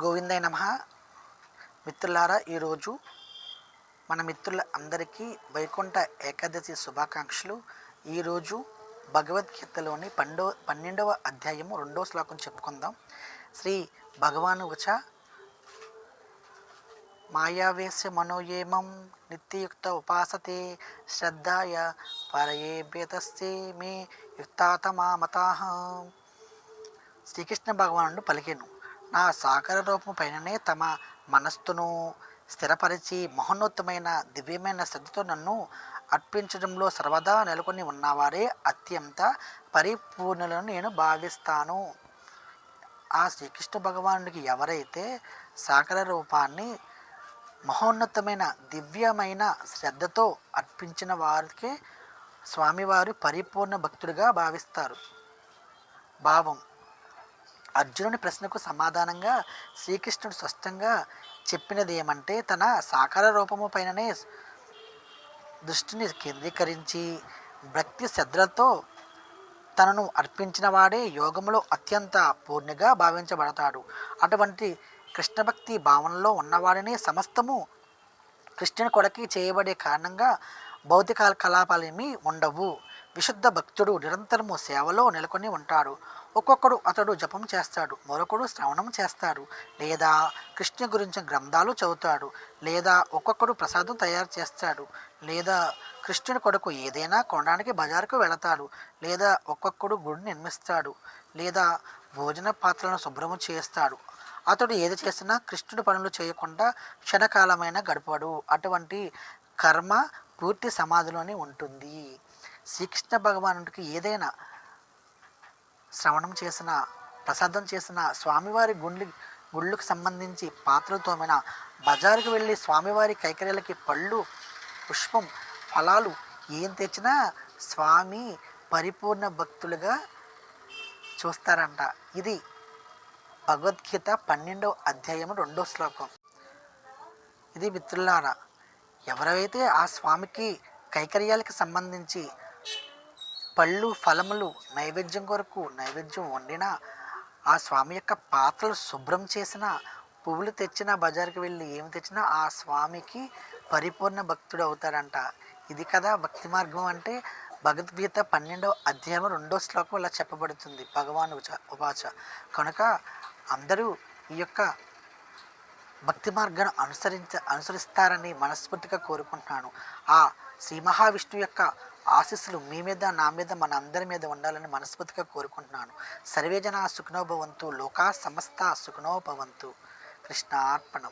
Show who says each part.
Speaker 1: గోవిందయ నమ. మిత్రులారా ఈరోజు మన మిత్రుల అందరికీ వైకుంఠ ఏకాదశి శుభాకాంక్షలు. ఈరోజు భగవద్గీతలోని పండో పన్నెండవ అధ్యాయము రెండవ శ్లోకం చెప్పుకుందాం. శ్రీ భగవాను ఉచ మాయావేశ మనోయేమం నిత్యయుక్త ఉపాసతే శ్రద్ధాయ పరయేభ్యతస్తే మే యుక్తాతమా మతాహ శ్రీకృష్ణ భగవానుడు పలికెను నా సాగర రూపం పైననే తమ మనస్సును స్థిరపరిచి మహోన్నతమైన దివ్యమైన శ్రద్ధతో నన్ను అర్పించడంలో సర్వదా నెలకొని ఉన్నవారే అత్యంత పరిపూర్ణులను నేను భావిస్తాను. ఆ శ్రీకృష్ణ భగవానుడికి ఎవరైతే సాకర రూపాన్ని మహోన్నతమైన దివ్యమైన శ్రద్ధతో అర్పించిన వారికి స్వామివారు పరిపూర్ణ భక్తుడిగా భావిస్తారు. భావం అర్జునుని ప్రశ్నకు సమాధానంగా శ్రీకృష్ణుడు స్పష్టంగా చెప్పినది ఏమంటే తన సాకార రూపము పైననే దృష్టిని కేంద్రీకరించి భక్తి శ్రద్ధలతో తనను అర్పించిన వాడే యోగములో అత్యంత పూర్ణిగా భావించబడతాడు. అటువంటి కృష్ణ భక్తి భావనలో ఉన్నవాడిని సమస్తము కృష్ణుని కొడకి చేయబడే కారణంగా భౌతిక కలాపాలేమీ ఉండవు. విశుద్ధ భక్తుడు నిరంతరము సేవలో నెలకొని ఉంటాడు. ఒక్కొక్కడు అతడు జపం చేస్తాడు మరొకడు శ్రవణం చేస్తాడు లేదా కృష్ణ గురించి గ్రంథాలు చదువుతాడు లేదా ఒక్కొక్కడు ప్రసాదం తయారు చేస్తాడు లేదా కృష్ణుని కొడుకు ఏదైనా కొనడానికి బజారుకు వెళతాడు లేదా ఒక్కొక్కడు గుడి నిర్మిస్తాడు లేదా భోజన పాత్రలను శుభ్రము చేస్తాడు. అతడు ఏది చేసినా కృష్ణుడి పనులు చేయకుండా క్షణకాలమైన గడపడు. అటువంటి కర్మ పూర్తి సమాధిలోనే ఉంటుంది. శ్రీకృష్ణ భగవానుడికి ఏదైనా శ్రవణం చేసిన ప్రసాదం చేసిన స్వామివారి గుండె గుళ్ళకు సంబంధించి పాత్రలు తోమిన బజారుకు వెళ్ళి స్వామివారి కైకర్యాలకి పళ్ళు పుష్పం ఫలాలు ఏం తెచ్చినా స్వామి పరిపూర్ణ భక్తులుగా చూస్తారంట. ఇది భగవద్గీత పన్నెండవ అధ్యాయం రెండో శ్లోకం. ఇది మిత్రులారా ఎవరైతే ఆ స్వామికి కైకర్యాలకు సంబంధించి పళ్ళు ఫలములు నైవేద్యం కొరకు నైవేద్యం వండిన ఆ స్వామి యొక్క పాత్రలు శుభ్రం చేసిన పువ్వులు తెచ్చిన బజార్కి వెళ్ళి ఏమి తెచ్చినా ఆ స్వామికి పరిపూర్ణ భక్తుడు అవుతాడంట. ఇది కదా భక్తి మార్గం అంటే భగవద్గీత పన్నెండవ అధ్యాయం రెండో శ్లోకం ఇలా చెప్పబడుతుంది. భగవాన్ ఉచ ఉపాచ. కనుక అందరూ ఈ యొక్క భక్తి మార్గాన్ని అనుసరించ అనుసరిస్తారని మనస్ఫూర్తిగా కోరుకుంటున్నాను. ఆ శ్రీ మహావిష్ణు యొక్క ఆశీస్సులు మీ మీద నా మీద మన అందరి మీద ఉండాలని మనస్ఫూర్తిగా కోరుకుంటున్నాను. సర్వేజన సుఖనోభవంతు లోకా సమస్త సుఖనోభవంతు కృష్ణార్పణం.